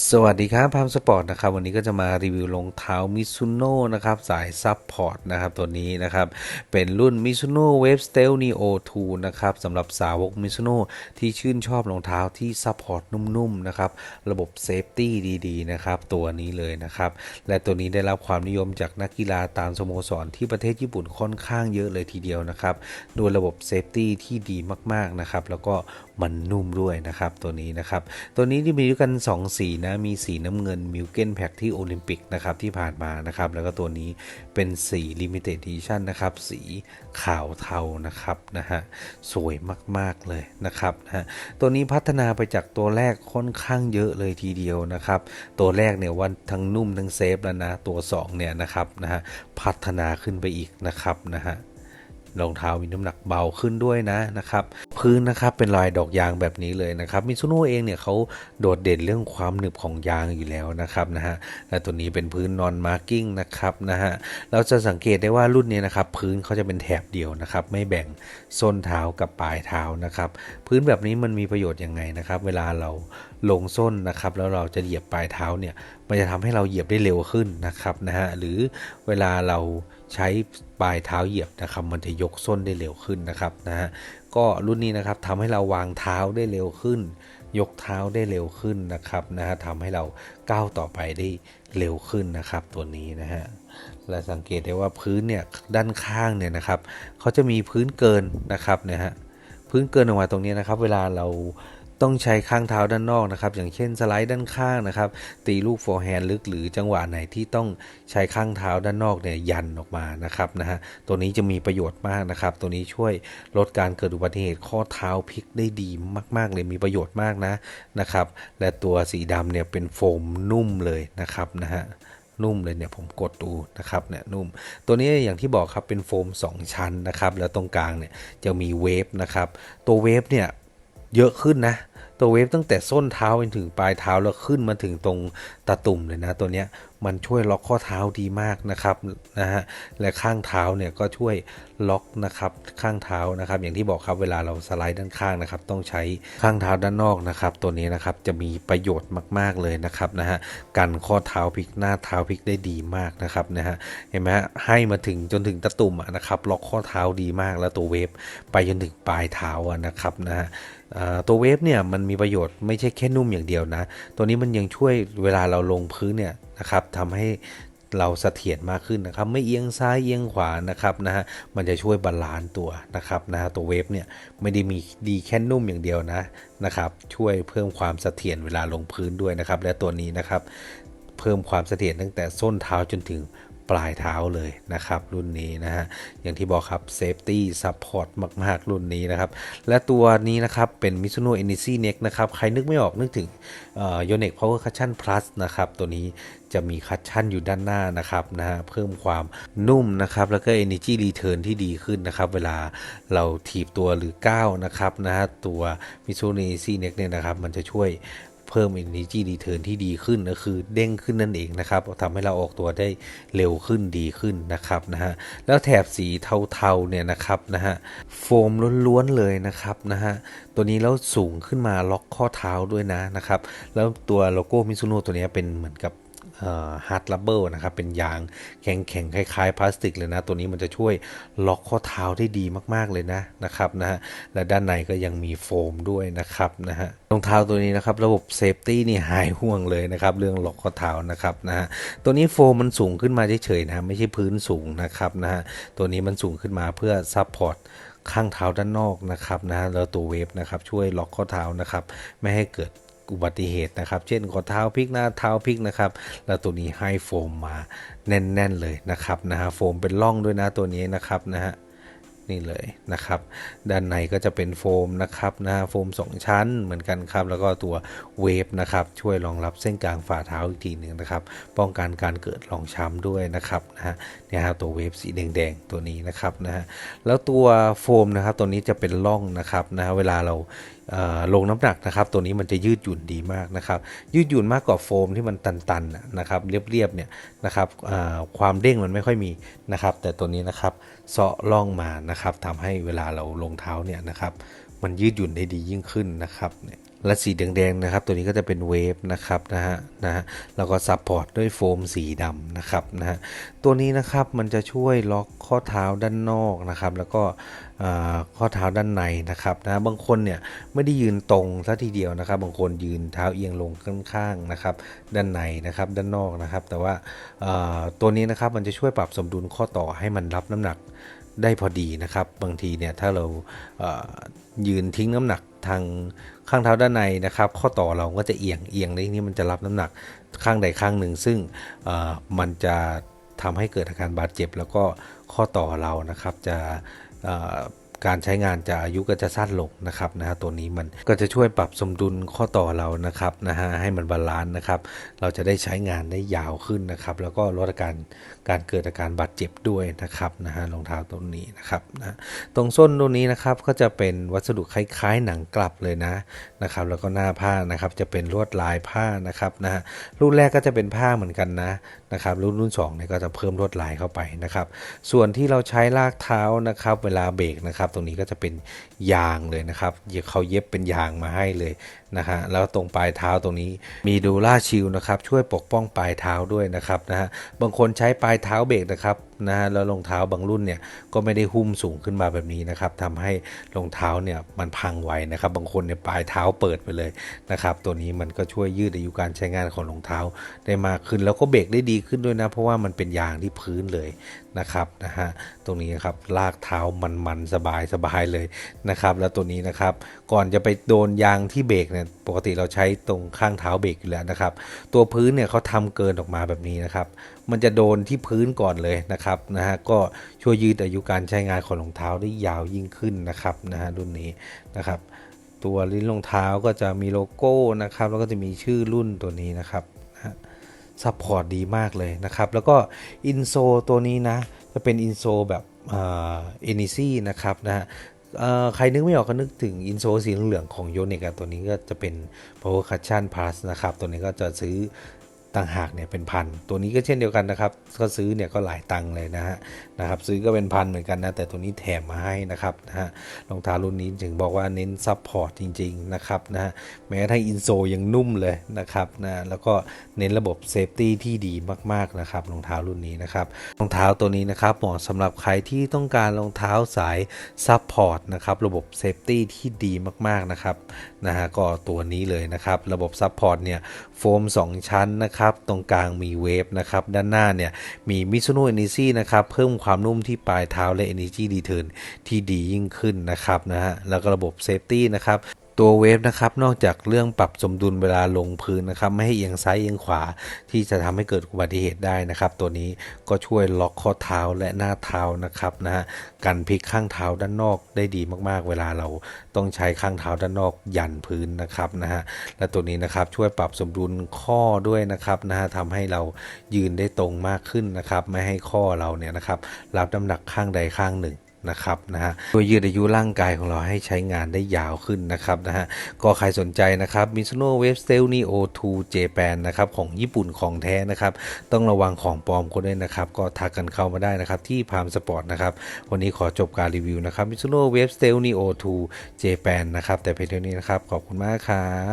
สวัสดีครับพามสปอร์ตนะครับวันนี้ก็จะมารีวิวรองเท้ามิซุโน่นะครับสายซับพอร์ตนะครับตัวนี้นะครับเป็นรุ่นมิซุโน่เวฟสเตลนีโอ2นะครับสำหรับสาวกมิซุโน่ที่ชื่นชอบรองเท้าที่ซับพอร์ตนุ่มๆนะครับระบบเซฟตี้ดีๆนะครับตัวนี้เลยนะครับและตัวนี้ได้รับความนิยมจากนักกีฬาตามสโมสรที่ประเทศญี่ปุ่นค่อนข้างเยอะเลยทีเดียวนะครับโดยระบบเซฟตี้ที่ดีมากๆนะครับแล้วก็มันนุ่มด้วยนะครับตัวนี้นะครับ ตัวนี้ที่มีด้วยกัน 2 สีนะ มีสีน้ำเงินมิลเกนแพ็กที่โอลิมปิกนะครับที่ผ่านมานะครับ แล้วก็ตัวนี้เป็นสีลิมิเต็ดดิชั่นนะครับ สีขาวเทานะครับนะฮะสวยมากๆเลยนะครับนะฮะตัวนี้พัฒนาไปจากตัวแรกค่อนข้างเยอะเลยทีเดียวนะครับ ตัวแรกเนี่ยวันทั้งนุ่มทั้งเซฟแล้วนะตัว2เนี่ยนะครับนะฮะพัฒนาขึ้นไปอีกนะครับนะฮะ รองเท้ามีน้ำหนักเบาขึ้นด้วยนะนะครับพื้นนะครับเป็นรอยดอกยางแบบนี้เลยนะครับมิซูโน่เองเนี่ยเขาโดดเด่นเรื่องความหนึบของยางอยู่แล้วนะครับนะฮะและตัวนี้เป็นพื้นนอนมาร์กิ้งนะครับนะฮะเราจะสังเกตได้ว่ารุ่นนี้นะครับพื้นเขาจะเป็นแถบเดียวนะครับไม่แบ่งส้นเท้ากับปลายเท้านะครับพื้นแบบนี้มันมีประโยชน์ยังไงนะครับเวลาเราลงส้นนะครับแล้วเราจะเหยียบปลายเท้าเนี่ยมันจะทำให้เราเหยียบได้เร็วขึ้นนะครับนะฮะหรือเวลาเรา ใช้ปลายเท้าเหยียบนะครับมันจะยกส้นได้เร็วขึ้นนะครับนะฮะก็รุ่นนี้นะครับทำให้เราวางเท้าได้เร็วขึ้น ยกเท้าได้เร็วขึ้นนะครับนะฮะทำให้เราก้าวต่อไปได้เร็วขึ้นนะครับตัวนี้นะฮะและสังเกตได้ว่าพื้นเนี่ยด้านข้างเนี่ยนะครับเขาจะมีพื้นเกินนะครับนะฮะพื้นเกินออกมาตรงนี้นะครับ เวลาเรา ต้องใช้ข้างเท้าด้านนอกนะครับ อย่างเช่นสไลด์ด้านข้างนะครับ ตีลูกโฟร์แฮนด์ลึกหรือจังหวะไหนที่ต้องใช้ข้างเท้าด้านนอกเนี่ยยันออกมานะครับนะฮะตัวนี้จะมีประโยชน์มากนะครับ ตัวนี้ช่วยลดการเกิดอุบัติเหตุข้อเท้าพลิกได้ดีมาก ๆ เลยมีประโยชน์มากนะนะครับ และตัวสีดำเนี่ยเป็นโฟมนุ่มเลยนะครับนะฮะนุ่มเลยเนี่ยผมกดดูนะครับเนี่ยนุ่ม ตัวนี้อย่างที่บอกครับเป็นโฟม 2 ชั้นนะครับ แล้วตรงกลางเนี่ยจะมีเวฟนะครับ ตัวเวฟเนี่ย เยอะขึ้นนะ ตัวเวฟตั้งแต่ส้นเท้าไปถึงปลายเท้าแล้วขึ้นมาถึงตรงตะตุ่มเลยนะตัวเนี้ย มันช่วยล็อกข้อเท้าดีมากนะครับนะฮะและข้างเท้าเนี่ยก็ช่วยล็อกนะครับข้างเท้านะครับ อย่างที่บอกครับเวลาเราสไลด์ด้านข้างนะครับ ต้องใช้ข้างเท้าด้านนอกนะครับ ตัวนี้นะครับจะมีประโยชน์มาก ๆเลยนะครับนะฮะกันข้อเท้าพลิกหน้าเท้าพลิกได้ดีมากนะครับนะฮะเห็นไหมฮะให้มาถึงจนถึงตะตุ่มนะครับล็อกข้อเท้าดีมากแล้วตัวเวฟไปจนถึงปลายเท้านะครับนะฮะตัวเวฟเนี่ยมันมีประโยชน์ไม่ใช่แค่นุ่มอย่างเดียวนะ ตัวนี้มันยังช่วยเวลาเราลงพื้นเนี่ย นะครับทำให้เราเสถียรมากขึ้นนะครับ ไม่เอียงซ้ายเอียงขวานะครับนะฮะมันจะช่วยบาลานซ์ตัวนะครับนะฮะตัวเวฟเนี่ยไม่ได้มีดีแค่นุ่มอย่างเดียวนะนะครับ ช่วยเพิ่มความเสถียรเวลาลงพื้นด้วยนะครับ และตัวนี้นะครับ เพิ่มความเสถียรตั้งแต่ส้นเท้าจนถึง ปลายเท้าเลยนะครับ รุ่นนี้นะฮะอย่างที่บอกครับเซฟตี้ซัพพอร์ตมาก ๆ รุ่นนี้นะครับ และตัวนี้นะครับ เป็น Mizuno Enishi Neck นะครับ ใครนึกไม่ออกนึกถึงโยเน็ก Power Cushion Plus นะครับ ตัวนี้จะมีคัชชั่นอยู่ด้านหน้านะครับนะฮะเพิ่มความนุ่มนะครับ แล้วก็ Energy Return ที่ดีขึ้นนะครับ เวลาเราถีบตัวหรือก้าวนะครับนะฮะตัว Mizuno Enishi Neck เนี่ยนะครับ มันจะช่วย เพิ่ม energy return ที่ดีขึ้นก็คือเด้งขึ้นนั่นเองนะครับทำให้เราออกตัวได้เร็วขึ้นดีขึ้นนะครับนะฮะแล้วแถบสีเทาๆเนี่ยนะครับนะฮะโฟมล้วนๆเลยนะครับนะฮะตัวนี้แล้วสูงขึ้นมาล็อกข้อเท้าด้วยนะนะครับแล้วตัวโลโก้มิซูโน่ตัวนี้เป็นเหมือนกับ ฮาร์ดลับเบิลนะครับ เป็นยางแข็งๆ คล้ายๆ พลาสติกเลยนะ ตัวนี้มันจะช่วยล็อกข้อเท้าได้ดีมากๆเลยนะนะครับนะฮะและด้านในก็ยังมีโฟมด้วยนะครับนะฮะรองเท้าตัวนี้นะครับ ระบบเซฟตี้นี่หายห่วงเลยนะครับ เรื่องล็อกข้อเท้านะครับนะฮะตัวนี้โฟมมันสูงขึ้นมาเฉยๆนะไม่ใช่พื้นสูงนะครับนะฮะตัวนี้มันสูงขึ้นมาเพื่อซับพอร์ตข้างเท้าด้านนอกนะครับนะแล้วตัวเวฟนะครับช่วยล็อกข้อเท้านะครับ ไม่ให้เกิด อุบัติเหตุนะครับ เช่นข้อเท้าพลิกหน้าเท้าพลิกนะครับ แล้วตัวนี้ให้โฟมมาแน่น ๆ เลยนะครับนะฮะโฟมเป็นร่องด้วยนะตัวนี้นะครับนะฮะ นี่เลยนะครับ ด้านในก็จะเป็นโฟมนะครับนะฮะโฟม 2 ชั้นเหมือนกันครับ แล้วก็ตัวเวฟนะครับ ช่วยรองรับเส้นกลางฝ่าเท้าอีกทีหนึ่งนะครับ ป้องกันการเกิดรองช้ำด้วยนะครับนะฮะเนี่ยฮะตัวเวฟสีแดงๆตัวนี้นะครับนะฮะแล้วตัวโฟมนะครับตัวนี้จะเป็นร่องนะครับนะฮะเวลาเราลงน้ำหนักนะครับ ตัวนี้มันจะยืดหยุ่นดีมากนะครับ ยืดหยุ่นมากกว่าโฟมที่มันตันๆนะครับ เรียบๆเนี่ยนะครับความเด้งมันไม่ค่อยมีนะครับ แต่ตัวนี้นะครับเซาะร่องมานะครับทำให้เวลาเราลงเท้าเนี่ยนะครับมันยืดหยุ่นได้ดียิ่งขึ้นนะครับและสีแดงๆนะครับ ตัวนี้ก็จะเป็นเวฟนะครับนะฮะนะฮะแล้วก็ซับพอร์ตด้วยโฟมสีดำนะครับนะฮะตัวนี้นะครับมันจะช่วยล็อกข้อเท้าด้านนอกนะครับ แล้วก็ข้อเท้าด้านในนะครับนะบางคนเนี่ยไม่ได้ยืนตรงซะทีเดียวนะครับ บางคนยืนเท้าเอียงลงข้างๆนะครับ ด้านในนะครับด้านนอกนะครับ แต่ว่าอ่าตัวนี้นะครับมันจะช่วยปรับสมดุลข้อต่อให้มันรับน้ำหนัก ได้พอดีนะครับ บางทีเนี่ยถ้าเราเอ่อยืนทิ้งน้ำหนักทางข้างเท้าด้านในนะครับ ข้อต่อเราก็จะเอียงเอียงในนี้มันจะรับน้ำหนักข้างใดข้างหนึ่ง ซึ่งมันจะทำให้เกิดอาการบาดเจ็บ แล้วก็ข้อต่อเรานะครับจะ การใช้งานจะอายุก็จะสั้นลงนะครับนะฮะตัวนี้มันก็จะช่วยปรับสมดุลข้อต่อเรานะครับนะฮะให้มันบาลานซ์นะครับ เราจะได้ใช้งานได้ยาวขึ้นนะครับ แล้วก็ลดอาการการเกิดอาการบาดเจ็บด้วยนะครับนะฮะรองเท้าตัวนี้นะครับนะตรงส้นตัวนี้นะครับก็จะเป็นวัสดุคล้ายๆ หนังกลับเลยนะนะครับ แล้วก็หน้าผ้านะครับจะเป็นลวดลายผ้านะครับนะฮะรุ่นแรกก็จะเป็นผ้าเหมือนกันนะนะครับรุ่นรุ่นสองเนี่ยก็จะเพิ่มลวดลายเข้าไปนะครับ ส่วนที่เราใช้ลากเท้านะครับ เวลาเบรกนะครับตรงนี้ก็จะเป็นยางเลยนะครับเขาเย็บเป็นยางมาให้เลยนะฮะแล้วตรงปลายเท้าตรงนี้มีดูล่าชิลนะครับช่วยปกป้องปลายเท้าด้วยนะครับนะฮะบางคนใช้ปลายเท้าเบรกนะครับ นะฮะแล้วรองเท้าบางรุ่นเนี่ยก็ไม่ได้หุ้มสูงขึ้นมาแบบนี้นะครับทำให้รองเท้าเนี่ยมันพังไวนะครับ บางคนเนี่ยปลายเท้าเปิดไปเลยนะครับตัวนี้มันก็ช่วยยืดอายุการใช้งานของรองเท้าได้มากขึ้น แล้วก็เบรกได้ดีขึ้นด้วยนะ เพราะว่ามันเป็นยางที่พื้นเลยนะครับนะฮะตรงนี้นครับลากเท้ามันๆสบายสบายเลยนะครับแล้วตัวนี้นะครับก่อนจะไปโดนยางที่เบรกเนี่ยปกติเราใช้ตรงข้างเท้าเบรกอยู่แล้วนะครับตัวพื้นเนี่ยเขาทำเกินออกมาแบบนี้นะครับ มันจะโดนที่พื้นก่อนเลยนะครับนะฮะก็ช่วยยืดอายุการใช้งานของรองเท้าได้ยาวยิ่งขึ้นนะครับนะฮะรุ่นนี้นะครับ ตัวลิ้นรองเท้าก็จะมีโลโก้นะครับ แล้วก็จะมีชื่อรุ่นตัวนี้นะครับนะฮะซัพพอร์ตดีมากเลยนะครับ แล้วก็อินโซตัวนี้นะ จะเป็นอินโซแบบเอ็นิซี่นะครับนะฮะใครนึกไม่ออกก็นึกถึงอินโซสีเหลืองของโยเนกตัวนี้ก็จะเป็น Power Cushion Plus นะครับ ตัวนี้ก็จะซื้อ ต่างหากเนี่ยเป็นพันตัวนี้ก็เช่นเดียวกันนะครับ ก็ซื้อเนี่ยก็หลายตังค์เลยนะฮะนะครับ ซื้อก็เป็นพันเหมือนกันนะแต่ตัวนี้แถมมาให้นะครับนะฮะรองเท้ารุ่นนี้ถึงบอกว่าเน้นซับพอร์ตจริง ๆ นะครับนะฮะแม้กระทั่งอินโซยังนุ่มเลยนะครับนะแล้วก็เน้นระบบเซฟตี้ที่ดีมากๆนะครับรองเท้ารุ่นนี้นะครับรองเท้าตัวนี้นะครับเหมาะสำหรับใครที่ต้องการรองเท้าสายซับพอร์ตนะครับระบบเซฟตี้ที่ดีมากๆนะครับนะฮะก็ตัวนี้เลยนะครับระบบซับพอร์ตเนี่ยโฟม 2 ชั้นนะครับตรงกลางมีเวฟนะครับด้านหน้าเนี่ยมีมิซูโน่เอเนจีนะครับเพิ่มความนุ่มที่ปลายเท้าและ Energy Return ที่ดียิ่งขึ้นนะครับนะฮะแล้วก็ระบบเซฟตี้นะครับ ตัวเวฟนะครับนอกจากเรื่องปรับสมดุลเวลาลงพื้นนะครับไม่ให้เอียงซ้ายเอียงขวาที่จะทำให้เกิดอุบัติเหตุได้นะครับ ตัวนี้ก็ช่วยล็อกข้อเท้าและหน้าเท้านะครับนะฮะกันพลิกข้างเท้าด้านนอกได้ดีมากๆ เวลาเราต้องใช้ข้างเท้าด้านนอกยันพื้นนะครับนะฮะและตัวนี้นะครับช่วยปรับสมดุลข้อด้วยนะครับนะฮะทำให้เรายืนได้ตรงมากขึ้นนะครับ ไม่ให้ข้อเราเนี่ยนะครับรับน้ำหนักข้างใดข้างหนึ่ง นะครับนะฮะช่วยยืดอายุร่างกายของเราให้ใช้งานได้ยาวขึ้นนะครับนะฮะก็ใครสนใจนะครับ Mizuno Wave Style Neo 2 Japan นะครับของญี่ปุ่นของแท้นะครับต้องระวังของปลอมก็ด้วยนะครับ ก็ทักกันเข้ามาได้นะครับที่พามสปอร์ตนะครับวันนี้ขอจบการรีวิวนะครับ Mizuno Wave Style Neo 2 Japan นะครับแต่เพียงเท่านี้นะครับ ขอบคุณมากครับ